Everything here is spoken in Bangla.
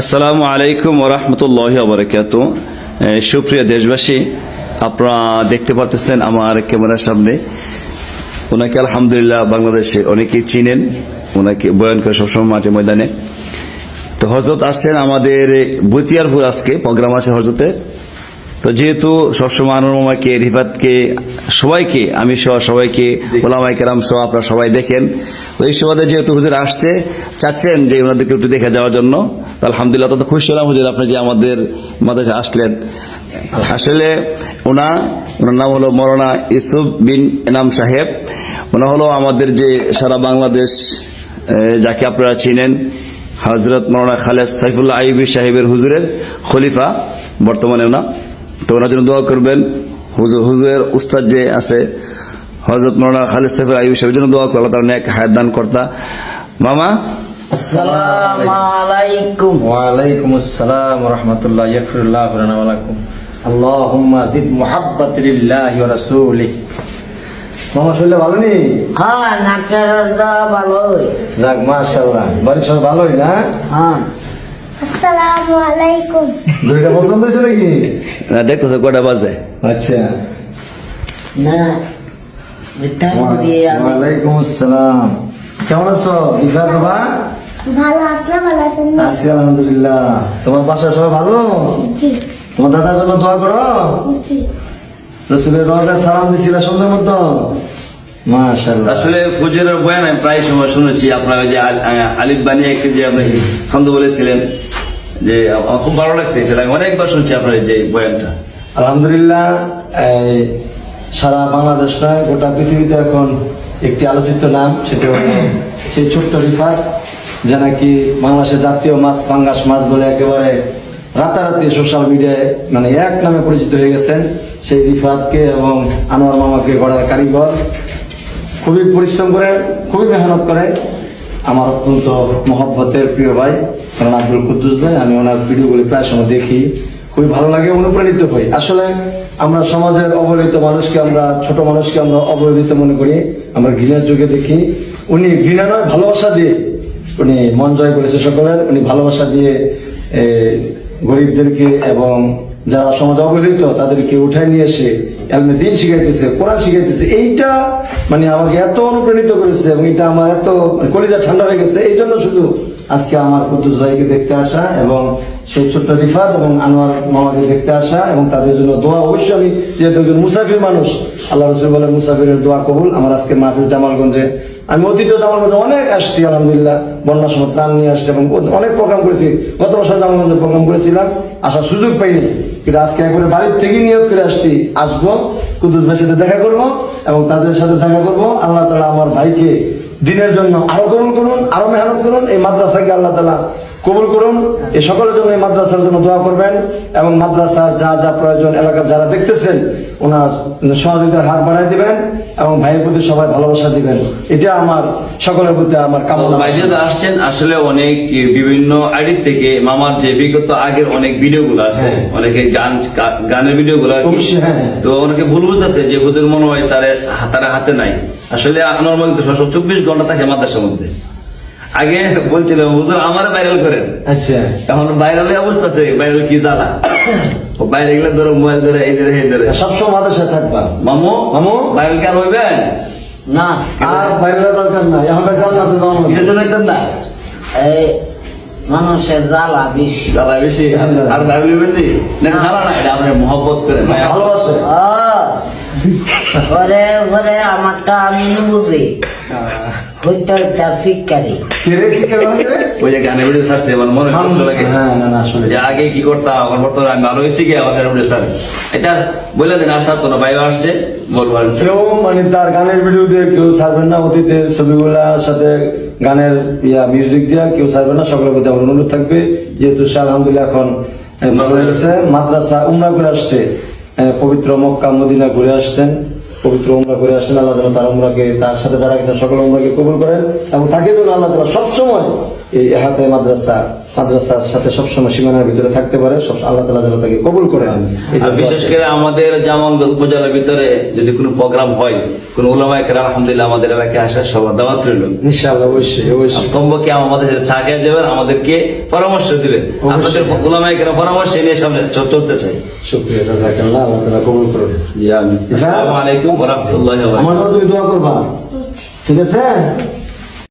আসসালামু আলাইকুম ওরহমতুল্লাহ বরকাত সুপ্রিয় দেশবাসী, আপনারা দেখতে পারতেছেন আমার ক্যামেরার সামনে। ওনাকে আলহামদুলিল্লাহ বাংলাদেশে অনেকেই চিনেন, ওনাকে বয়ান করে সবসময় মাঠে ময়দানে। তো হজরত আসছেন আমাদের বুতিয়ারপুর আজকে, প্রোগ্রাম আছে হজরতে তো যেহেতু সবসময় আনোয়ার মামাকে, রিফাতকে, সবাইকে, আমি সহ সবাইকে ওলামাই কেরাম সহ আপনারা সবাই দেখেন। তো এই সুবাদে যেহেতু হুজুর আসছে, চাচ্ছেন যে ওনাদেরকে একটু দেখে যাওয়ার জন্য। আলহামদুলিল্লাহ তত খুশি হলাম, হুজুর আপনি যে আমাদের মাদ্রাসা আসলেন। আসলে ওনা, ওনার নাম হলো মৌলানা ইসুফ বিন এনাম সাহেব। ওনা হলো আমাদের যে সারা বাংলাদেশ যাকে আপনারা চিনেন হজরত মৌলানা খালেদ সাইফুল্লাহ আইবি সাহেবের হুজুরের খলিফা, বর্তমানে ওনা। তো ওনার জন্য দোয়া করবেন হুজুর হুজুরের উস্তাদ যে আছে হজরত মৌলানা খালেদ সাইফুল আইবি সাহেবের জন্য দোয়া করল তার অনেক হায়াত দান কর্তা। মামা আসসালামু আলাইকুম ওয়ালাইকুম আসসালাম রহমতুল্লাহ লানা ওয়া লাকুম আল্লাহুম্মা জিদ মুহাব্বাত লিল্লাহি ওয়া রাসূলিহি মামা শরীরে ভালো নি হ্যাঁ নাচের ভালোই। যাক মাশাআল্লাহ। বাড়ির সব ভালোই না? হ্যাঁ। আসসালামু আলাইকুম। দুইটা পছন্দ হয়েছে নাকি? দেখতেছে কটা বাজে। আচ্ছা। না মিথ্যা করি আমি ওয়ালাইকুম আসসালাম। কেমন আছো? বিভা বাবা? ভালো আসলে ভালো আছেন আছি আলহামদুলিল্লাহ। তোমার বাসা সবাই ভালো? জি। তোমার দাদার জন্য দোয়া করো। জি। রসুলের রোজা সালাম দিছিল সুন্দর মতো মাশাআল্লাহ। আসলে ফজরের বয়ান আমি প্রায় সময় শুনেছি। আপনার ওই যে আল- আ- আলিফ বানিয়ে একটা যে আপনি ছন্দ বলেছিলেন যে আমার খুব ভালো লাগছে সেটা। আমি অনেকবার শুনছি আপনার এই যে বয়ানটা। আলহামদুলিল্লাহ এই সারা বাংলাদেশ নয় গোটা পৃথিবীতে এখন একটি আলোচিত নাম, সেটা হলো সেই ছোট্ট রিফাত, যা নাকি বাংলাদেশের জাতীয় মাছ, পাঙ্গাস মাছ বলে একেবারে রাতারাতি সোশ্যাল মিডিয়ায় মানে এক নামে পরিচিত হয়ে গেছেন সেই রিফাতকে এবং আনোয়ার মামাকে গড়ার কারিগর। খুবই পরিশ্রম করে, খুবই মেহনত করে আমার অত্যন্ত মহব্বতের প্রিয় ভাই কারণ আব্দুল কুদ্দুস ভাই, আমি ওনার ভিডিওগুলি প্রায় সময় দেখি। খুবই ভালো লাগে, অনুপ্রাণিত হই। আসলে আমরা সমাজের অবহেলিত মানুষকে আমরা, ছোট মানুষকে আমরা অবহেলিত মনে করি। আমরা ঘৃণার যুগে দেখি, উনি ঘৃণা নয়, ভালোবাসা দিয়ে উনি মন জয় করেছে সকলের। উনি ভালোবাসা দিয়ে গরিবদেরকে এবং যারা সমাজে অবহেলিত, তাদেরকে উঠায় নিয়ে এসে এলমে দিন শিখাইতেছে, কোরআন শিখাইতেছে। এইটা মানে আমাকে এত অনুপ্রাণিত করেছে এবং এটা আমার এত মানে কলিজা ঠান্ডা হয়ে গেছে। এই জন্য শুধু আজকে আমার কুদ্দুস ভাইকে দেখতে আসা এবং সেই ছোট্ট রিফাত এবং আনোয়ার মামাকে দেখতে আসা এবং তাদের জন্য দোয়া। অবশ্যই আমি যেহেতু একজন মুসাফির মানুষ, আল্লাহ রসুল বলে মুসাফিরের দোয়া কবুল। আমার আজকে মাহফিল জামালগঞ্জে। আমি অতীত জামালগঞ্জে অনেক আসছি, আলহামদুলিল্লাহ। বন্যার সময় ত্রাণ নিয়ে আসছি এবং অনেক প্রোগ্রাম করেছি। গত বছর জামালগঞ্জে প্রোগ্রাম করেছিলাম। আসার সুযোগ পাইনি। কিন্তু আজকে একবারে বাড়ির থেকে নিয়োগ করে আসছি। আসব। কুদ্দুস ভাইয়ের সাথে দেখা করব এবং তাদের সাথে দেখা করব। আল্লাহ তালা আমার ভাইকে দিনের জন্য আরও গ্রহণ করুন আরও মেহনত করুন এই মাদ্রাসাকে আল্লাহ তালা কবুল করুন। এই সকলের জন্য এই মাদ্রাসার জন্য দোয়া করবেন এবং মাদ্রাসার যা যা প্রয়োজন এলাকার যারা দেখতেছেন ওনার সহযোগিতার হাত বাড়াই দিবেন এবং ভাইয়ের প্রতি সবাই ভালোবাসা দিবেন। এটা আমার সকলের প্রতি আমার কামনা। ভাই যেহেতু আসছেন আসলে অনেক বিভিন্ন আইডি থেকে মামার যে বিগত আগের অনেক ভিডিও গুলো আছে হ্যাঁ। অনেকে গান গানের ভিডিও গুলো হ্যাঁ। তো অনেকে ভুল বুঝতেছে যে হুজুর মনে হয় তার তারা হাতে নাই। আসলে নর্মাল তো সব চব্বিশ ঘণ্টা থাকে মাদ্রাসার মধ্যে। আগে বলছিল হুজুর আমার ভাইরাল করেন। আচ্ছা। এখন ভাইরালের অবস্থা আছে ভাইরাল কি জ্বালা? বাইরে গেলে ধরো মোবাইল ধরে এই ধরে এই ধরে। সবসময় মাদ্রাসায় থাকবা। মামু? মামু? ভাইরাল কি আর হইবেন না আর বাইরে দরকার না এখন জান্নাতে যাওয়া কিসের জন্য একদম না? এই মানুষের জ্বালা বেশি। জ্বালা বেশি। আর ভাইরাল হইবেন না খারাপ না এটা আপনি মহব্বত করেন ভালোবাসে। ও, ঘরে ঘরে আমারটা আমি বুঝি। হইতে হইতে শিক্ষারি কেড়ে শিখে বলতে? ওই যে গানের ভিডিও ছাড়ছে আমার মনে কষ্ট লাগে হ্যাঁ না না আসলে। যে আগে কি করতাম আমার বর্তমানে আমি ভালো হয়েছি কি আমার গানের ভিডিও ছাড়ে। এটা বলে দিন আর ছাড়তো না বাইরে আসছে? কেউ মানে তার গানের ভিডিও দিয়ে কেউ ছাড়বেন না অতীতের ছবিগুলার সাথে গানের ইয়া মিউজিক দিয়া কেউ ছাড়বেন না সকলের প্রতি আমার অনুরোধ থাকবে। যেহেতু সে আলহামদুলিল্লাহ এখন মাদ্রাসা উমরা করে আসছে। পবিত্র মক্কা মদিনা ঘুরে আসছেন। পবিত্র উমরা করে আসছেন আল্লাহ তাআলা তার উমরাকে তার সাথে যারা গেছেন সকল উমরাকে কবুল করেন এবং তাকে যেন আল্লাহ তাআলা সবসময় এই এহাতে মাদ্রাসা মাদ্রাসার সাথে সবসময় সীমানার ভিতরে থাকতে পারে সব আল্লাহ তালা যেন তাকে কবুল করেন বিশেষ করে আমাদের জামাল উপজেলার ভিতরে যদি কোনো প্রোগ্রাম হয় কোন ওলামায় কেরাম আলহামদুলিল্লাহ আমাদের এলাকায় আসার সবার দাওয়াত রইল। ইনশাআল্লাহ অবশ্যই অবশ্যই। কমপক্ষে আমাদের সাথে চা খেয়ে যাবেন আমাদেরকে পরামর্শ দিবেন। আপনাদের ওলামায় কেরাম পরামর্শ নিয়ে সামনে চলতে চাই। শুক্রিয়া জাজাকাল্লাহ আল্লাহ তালা কবুল করুন। জি আমি আসসালামু আলাইকুম। আমার জন্য দোয়া করবা। ঠিক আছে?